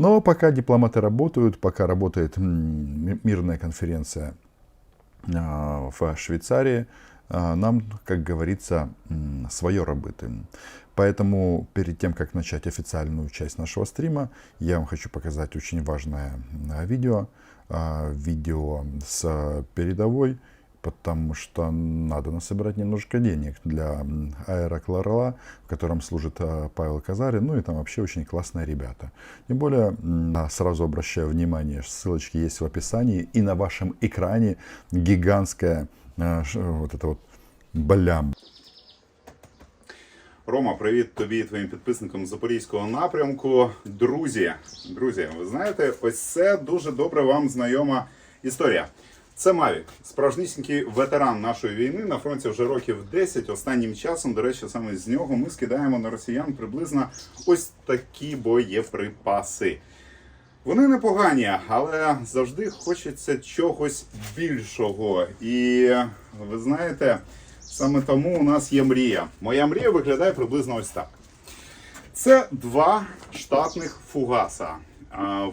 Но пока дипломаты работают, пока работает мирная конференция а, в Швейцарии, а, нам, как говорится, свое работаем. Поэтому перед тем, как начать официальную часть нашего стрима, я вам хочу показать очень важное а, видео. Видео с передовой, потому что надо насобирать немножко денег для м, аэрокларла, в котором служит а, Павел Казарин, ну и там вообще очень классные ребята. Тем более, м, а, сразу обращаю внимание, ссылочки есть в описании, и на вашем экране гигантская а, ш- вот это вот блям. Рома, привіт тобі і твоїм підписникам з Запорізького напрямку. Друзі, друзі, ви знаєте, ось це дуже добре вам знайома історія. Це Мавік, справжнісінький ветеран нашої війни на фронті вже років 10. Останнім часом, до речі, саме з нього ми скидаємо на росіян приблизно ось такі боєприпаси. Вони непогані, але завжди хочеться чогось більшого. І ви знаєте, саме тому у нас є мрія. Моя мрія виглядає приблизно ось так. Це два штатних фугаса.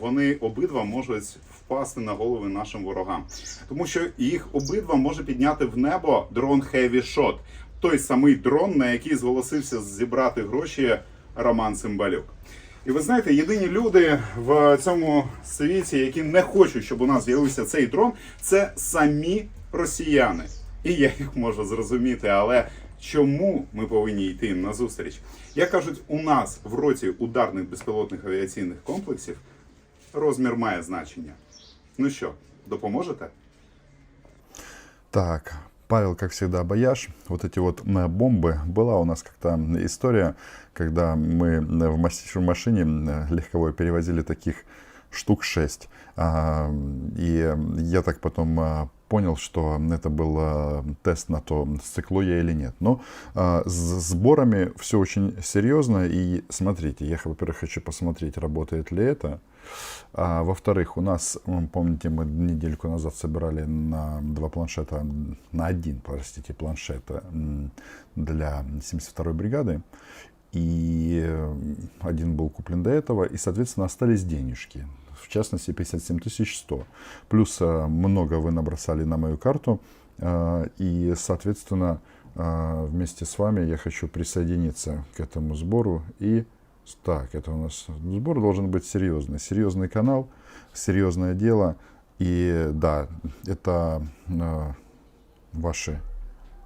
Вони обидва можуть впасти на голови нашим ворогам, тому що їх обидва може підняти в небо дрон Heavy Shot. Той самий дрон, на який зголосився зібрати гроші Роман Цимбалюк. І ви знаєте, єдині люди в цьому світі, які не хочуть, щоб у нас з'явився цей дрон, це самі росіяни. І я їх можу зрозуміти, але чому ми повинні йти їм на зустріч? Як кажуть, у нас в роті ударних безпілотних авіаційних комплексів розмір має значення. Ну що, допоможете? Так, Павел, как всегда, бояж. Вот эти вот э, бомбы. Была у нас как-то история, когда мы э, в маш- в машине э, легковой перевозили таких штук 6. И я так потом а, понял, что это был а, тест на то, сциклу я или нет. Но а, с сборами все очень серьезно. И смотрите, я, во-первых, хочу посмотреть, работает ли это. А, во-вторых, у нас, помните, мы недельку назад собирали на два планшета, на один, простите, планшет м, для 72-й бригады. И э, один был куплен до этого, и, соответственно, остались денежки. В частности, 57 100. Плюс э, много вы набросали на мою карту. э, И, соответственно, э, вместе с вами я хочу присоединиться к этому сбору. И так, это у нас сбор должен быть серьезный. Серьезный канал, серьезное дело. И да, это ваши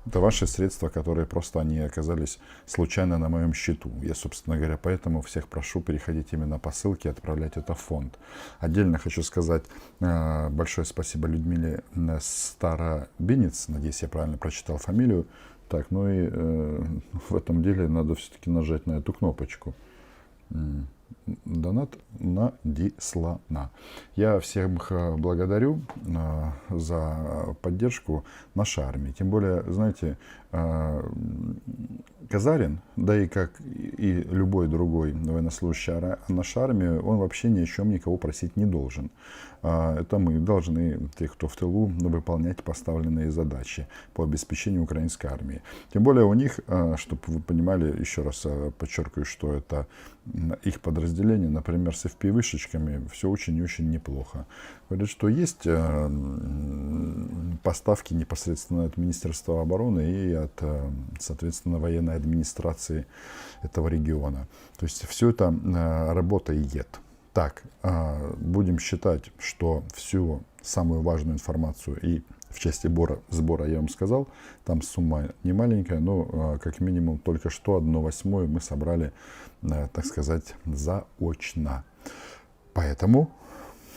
это ваши средства, которые просто они оказались случайно на моем счету. Я, собственно говоря, поэтому всех прошу переходить именно по ссылке и отправлять это в фонд. Отдельно хочу сказать э, большое спасибо Людмиле э, Старобинец. Надеюсь, я правильно прочитал фамилию. Так, ну и э, в этом деле надо все-таки нажать на эту кнопочку. Донат надислана. Я всех благодарю за поддержку нашей армии. Тем более, знаете, Казарин, да и как и любой другой военнослужащий нашей армии, он вообще ни о чем никого просить не должен. Это мы должны, те, кто в тылу, выполнять поставленные задачи по обеспечению украинской армии. Тем более у них, чтобы вы понимали, еще раз подчеркиваю, что это их подразделение, например, с FPV-шечками, все очень и очень неплохо. Говорят, что есть э, поставки непосредственно от Министерства обороны и от, э, соответственно, военной администрации этого региона. То есть все это э, работает. Так, будем считать, что всю самую важную информацию и в части сбора, сбора я вам сказал, там сумма не маленькая, но э, как минимум только что одно восьмое мы собрали, э, так сказать, заочно. Поэтому,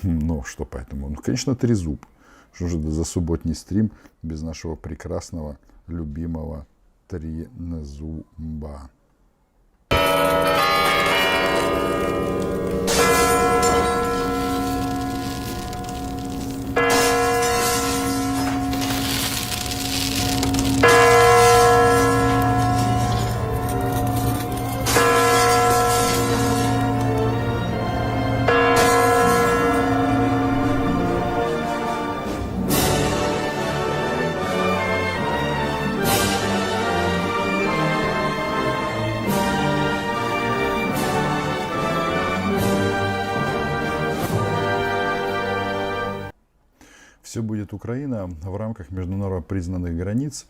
ну что поэтому, ну конечно трезуб. Что же это за субботний стрим без нашего прекрасного, любимого трезуба. Все будет Украина в рамках международно признанных границ